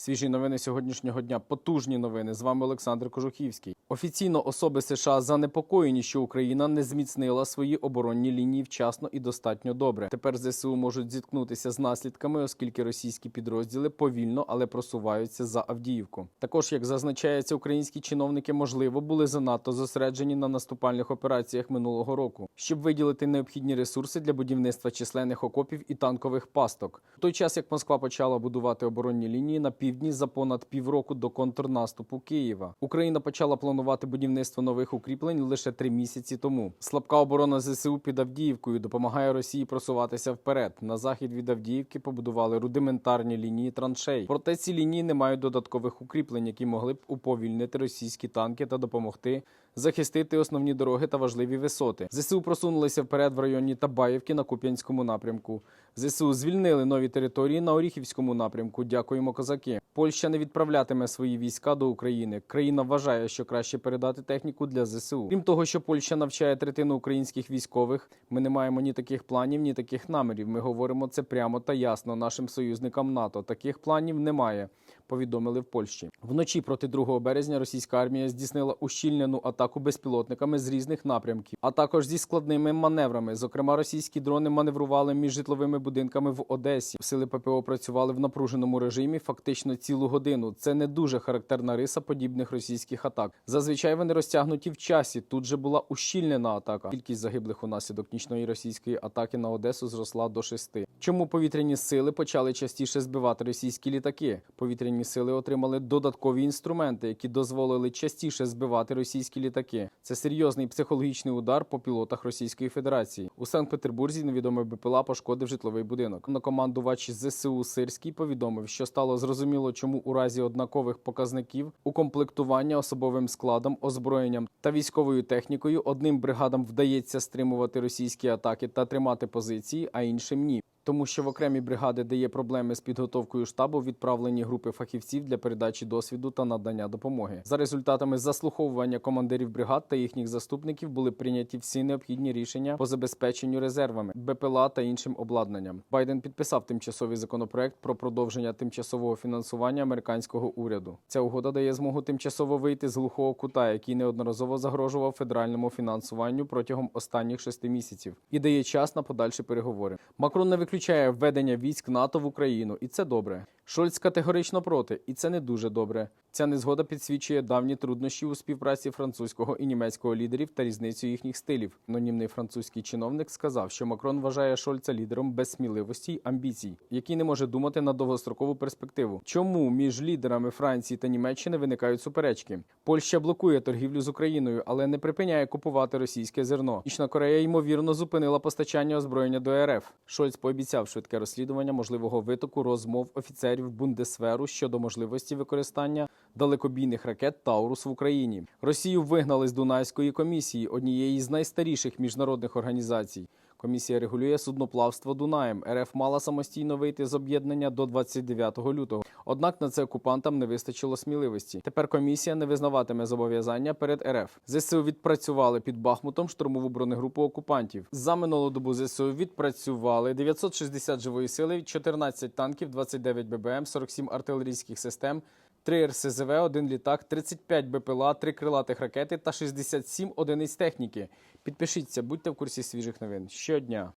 Свіжі новини сьогоднішнього дня. Потужні новини. З вами Олександр Кожухівський. Офіційно особи США занепокоєні, що Україна не зміцнила свої оборонні лінії вчасно і достатньо добре. Тепер ЗСУ можуть зіткнутися з наслідками, оскільки російські підрозділи повільно, але просуваються за Авдіївку. Також, як зазначається, українські чиновники можливо були занадто зосереджені на наступальних операціях минулого року, щоб виділити необхідні ресурси для будівництва численних окопів і танкових пасток. В той час як Москва почала будувати оборонні лінії на півдні за понад півроку до контрнаступу Києва. Україна почала планувати будівництво нових укріплень лише три місяці тому. Слабка оборона ЗСУ під Авдіївкою допомагає Росії просуватися вперед. На захід від Авдіївки побудували рудиментарні лінії траншей. Проте ці лінії не мають додаткових укріплень, які могли б уповільнити російські танки та допомогти захистити основні дороги та важливі висоти. ЗСУ просунулися вперед в районі Табаївки на Куп'янському напрямку. ЗСУ звільнили нові території на Оріхівському напрямку. Дякуємо, козаки. Польща не відправлятиме свої війська до України. Країна вважає, що краще передати техніку для ЗСУ. Крім того, що Польща навчає третину українських військових. Ми не маємо ні таких планів, ні таких намірів. Ми говоримо це прямо та ясно нашим союзникам НАТО. Таких планів немає. Повідомили в Польщі вночі проти 2 березня. Російська армія здійснила ущільнену атаку безпілотниками з різних напрямків, а також зі складними маневрами. Зокрема, російські дрони маневрували між житловими будинками в Одесі. Сили ППО працювали в напруженому режимі фактично цілу годину. Це не дуже характерна риса подібних російських атак. Зазвичай вони розтягнуті в часі. Тут же була ущільнена атака. Кількість загиблих унаслідок нічної російської атаки на Одесу зросла до шести. Чому повітряні сили почали частіше збивати російські літаки? Повітряні сили отримали додаткові інструменти, які дозволили частіше збивати російські літаки. Це серйозний психологічний удар по пілотах Російської Федерації. У Санкт-Петербурзі невідомий БПЛА пошкодив житловий будинок. Командувач ЗСУ Сирський повідомив, що стало зрозуміло, чому у разі однакових показників укомплектування особовим складом, озброєнням та військовою технікою одним бригадам вдається стримувати російські атаки та тримати позиції, а іншим ні. Тому що в окремі бригади, де є проблеми з підготовкою штабу, відправлені групи фахівців для передачі досвіду та надання допомоги. За результатами заслуховування командирів бригад та їхніх заступників були прийняті всі необхідні рішення по забезпеченню резервами, БПЛА та іншим обладнанням. Байден підписав тимчасовий законопроект про продовження тимчасового фінансування американського уряду. Ця угода дає змогу тимчасово вийти з глухого кута, який неодноразово загрожував федеральному фінансуванню протягом останніх шести місяців, і дає час на подальші переговори. Макрон не виключає введення військ НАТО в Україну, і це добре. Шольц категорично проти, і це не дуже добре. Ця незгода підсвічує давні труднощі у співпраці французького і німецького лідерів та різницю їхніх стилів. Анонімний французький чиновник сказав, що Макрон вважає Шольца лідером без сміливості й амбіцій, який не може думати на довгострокову перспективу. Чому між лідерами Франції та Німеччини виникають суперечки? Польща блокує торгівлю з Україною, але не припиняє купувати російське зерно. Північна Корея ймовірно зупинила постачання озброєння до РФ. Шольц пообіцяв швидке розслідування можливого витоку розмов офіцерів Бундесверу щодо можливості використання далекобійних ракет Таурус в Україні. Росію вигнали з Дунайської комісії, однієї з найстаріших міжнародних організацій. Комісія регулює судноплавство Дунаєм. РФ мала самостійно вийти з об'єднання до 29 лютого. Однак на це окупантам не вистачило сміливості. Тепер комісія не визнаватиме зобов'язання перед РФ. ЗСУ відпрацювали під Бахмутом штурмову бронегрупу окупантів. За минулу добу ЗСУ відпрацювали 960 живої сили, 14 танків, 29 ББМ, 47 артилерійських систем. 3 РСЗВ, 1 літак, 35 БПЛА, 3 крилатих ракети та 67 одиниць техніки. Підпишіться, будьте в курсі свіжих новин щодня.